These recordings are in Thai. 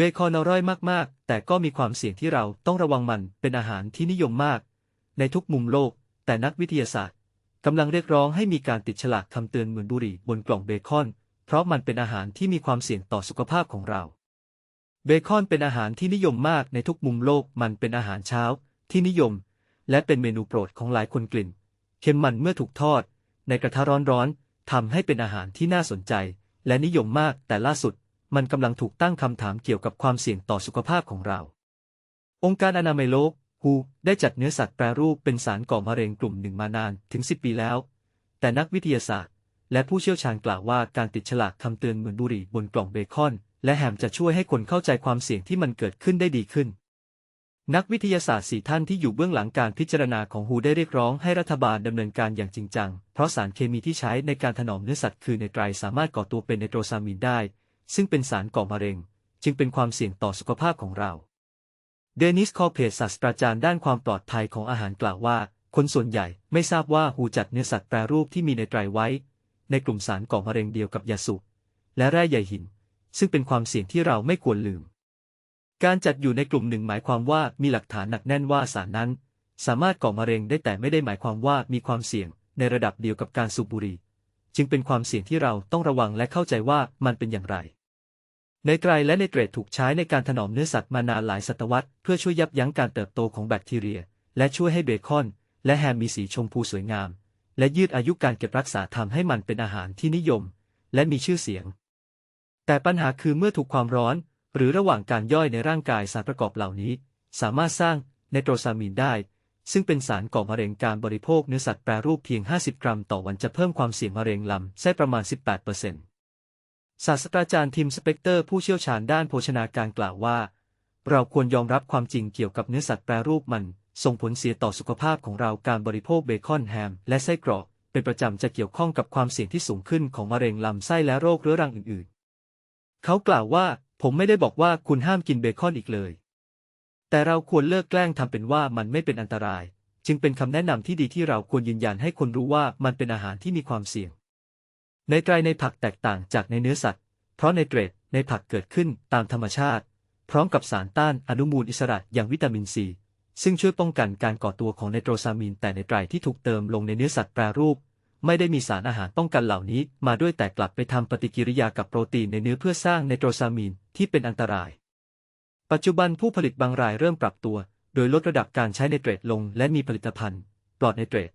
เบคอนอร่อยมากๆ แต่ก็มีความเสี่ยงที่เราต้องระวังมันเป็นอาหารที่นิยมมาก ในทุกมุมโลก แต่นักวิทยาศาสตร์กำลังเรียกร้องให้มีการติดฉลากคำเตือนเหมือนบุหรี่บนกล่องเบคอน เพราะมันเป็นอาหารที่มีความเสี่ยงต่อสุขภาพของเรา เบคอนเป็นอาหารที่นิยมมากในทุกมุมโลก มันเป็นอาหารเช้า ที่นิยม และเป็นเมนูโปรดของหลายคนกลิ่นเค็มมันเมื่อถูกทอด ในกระทะร้อนๆทำให้เป็นอาหารที่น่าสนใจ และนิยมมากแต่ล่าสุด มันกำลังถูกตั้งคำถามเกี่ยวกับความเสี่ยงต่อสุขภาพของเรา องค์การอนามัยโลก WHO ได้จัดเนื้อสัตว์แปรรูปเป็นสารก่อมะเร็งกลุ่มหนึ่งมานานถึง 10 ปีแล้ว แต่นักวิทยาศาสตร์ และผู้เชี่ยวชาญกล่าวว่าการติดฉลากคำเตือนเหมือนบุหรี่บนกล่องเบคอน และแฮมจะช่วยให้คนเข้าใจความเสี่ยงที่มันเกิดขึ้นได้ดีขึ้น นักวิทยาศาสตร์สี่ท่านที่อยู่เบื้องหลังการพิจารณาของฮูได้เรียกร้องให้รัฐบาลดำเนินการอย่างจริงจัง เพราะสารเคมีที่ใช้ในการถนอมเนื้อสัตว์คือไนไตรสามารถก่อตัวเป็นไนโตรซามีนได้ ซึ่งเป็นสารก่อมะเร็ง จึงเป็นความเสี่ยงต่อสุขภาพของเรา เดนิสคอเพสศาสตราจารย์ด้านความปลอดภัยของอาหารกล่าวว่า คนส่วนใหญ่ไม่ทราบว่าฮูจัดเนื้อสัตว์แปรรูปที่มีไนไตรไว้ ในกลุ่มสารก่อมะเร็งเดียวกับยาสูบและแร่ใยหิน ซึ่งเป็นความเสี่ยงที่เราไม่ควรลืม การจัดอยู่ในกลุ่มหนึ่งหมายความว่ามีหลักฐานหนักแน่นว่าสารนั้น สามารถก่อมะเร็งได้แต่ไม่ได้หมายความว่ามีความเสี่ยงในระดับเดียวกับการสูบบุหรี่จึงเป็นความเสี่ยงที่เราต้องระวังและเข้าใจว่ามันเป็นอย่างไร ไนไตรและไนเตรตถูกใช้ในการถนอมเนื้อสัตว์มานานหลายศตวรรษเพื่อช่วยยับยั้งการเติบโตของแบคทีเรีย และช่วยให้เบคอน และแฮมมีสีชมพูสวยงาม และยืดอายุการเก็บรักษาทำให้มันเป็นอาหารที่นิยม และมีชื่อเสียง แต่ปัญหาคือเมื่อถูกความร้อน หรือระหว่างการย่อยในร่างกายสารประกอบเหล่านี้ สามารถสร้างไนโตรซามีนได้ ซึ่งเป็นสารก่อมะเร็งการบริโภคเนื้อสัตว์แปรรูปเพียง 50 กรัม ต่อวันจะเพิ่มความเสี่ยงมะเร็งลำไส้ประมาณ 18% ศาสตราจารย์ทิมสเปกเตอร์ผู้เชี่ยวชาญด้านโภชนาการกล่าวว่า เราควรยอมรับความจริงเกี่ยวกับเนื้อสัตว์แปรรูปมัน ส่งผลเสียต่อสุขภาพของเราการบริโภคเบคอนแฮม และไส้กรอก เป็นประจำจะเกี่ยวข้องกับความเสี่ยงที่สูงขึ้นของมะเร็งลำไส้และโรคเรื้อรังอื่นๆ เขากล่าวว่าผมไม่ได้บอกว่าคุณห้ามกินเบคอนอีกเลย แต่เราควรเลิกแกล้งทำเป็นว่ามันไม่เป็นอันตราย จึงเป็นคำแนะนำที่ดีที่เราควรยืนยันให้คนรู้ว่ามันเป็นอาหารที่มีความเสี่ยง ในไตรในผักแตกต่างจากในเนื้อสัตว์ เพราะในเตรดในผักเกิดขึ้นตามธรรมชาติ พร้อมกับสารต้านอนุมูลอิสระอย่างวิตามินซีซึ่งช่วยป้องกันการก่อตัวของไนโตรซามีนแต่ในไตรที่ถูกเติมลงในเนื้อสัตว์แปรรูป ไม่ได้มีสารอาหารป้องกันเหล่านี้ มาด้วยแต่กลับไปทำปฏิกิริยากับโปรตีนในเนื้อเพื่อสร้างไนโตรซามีนที่เป็นอันตราย ปัจจุบันผู้ผลิตบางรายเริ่มปรับตัว โดยลดระดับการใช้ไนเตรตลง และมีผลิตภัณฑ์ ปลอดไนเตรต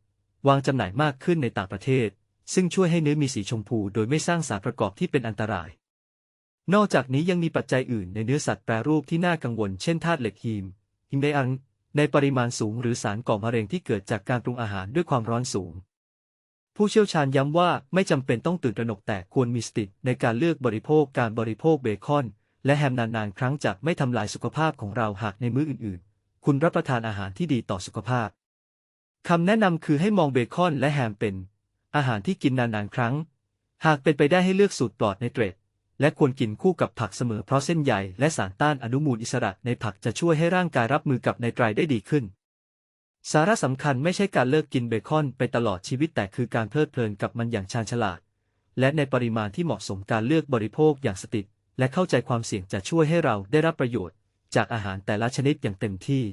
วางจำหน่ายมากขึ้นในต่างประเทศ ซึ่งช่วยให้เนื้อมีสีชมพูโดยไม่สร้างสารประกอบที่เป็นอันตราย นอกจากนี้ยังมีปัจจัยอื่นในเนื้อสัตว์แปรรูปที่น่ากังวล เช่นธาตุเหล็กฮีมฮิมไดอันในปริมาณสูงหรือสารก่อมะเร็งที่เกิดจากการปรุงอาหารด้วยความร้อนสูง ผู้เชี่ยวชาญย้ำว่าไม่จำเป็นต้องตื่นตระหนกแต่ควรมีสติในการเลือกบริโภคการบริโภคเบคอน และแฮมนานๆ ครั้งจะไม่ทำลายสุขภาพของเราหากในมื้ออื่นๆ คุณรับประทานอาหารที่ดีต่อสุขภาพคำแนะนำคือให้มองเบคอนและแฮมเป็น อาหารที่กินนานๆครั้ง หากเป็นไปได้ให้เลือกสูตรปลอดไนเตรตและควรกินคู่กับผักเสมอเพราะเส้นใยและสารต้านอนุมูลอิสระในผักจะช่วยให้ร่างกายรับมือกับไนไตรได้ดีขึ้น สาระสำคัญไม่ใช่การเลิกกินเบคอนไปตลอดชีวิตแต่คือการเพลิดเพลินกับมันอย่างชาญฉลาด และในปริมาณที่เหมาะสมการเลือกบริโภคอย่างสติและเข้าใจความเสี่ยงจะช่วยให้เราได้รับประโยชน์ จากอาหารแต่ละชนิดอย่างเต็มที่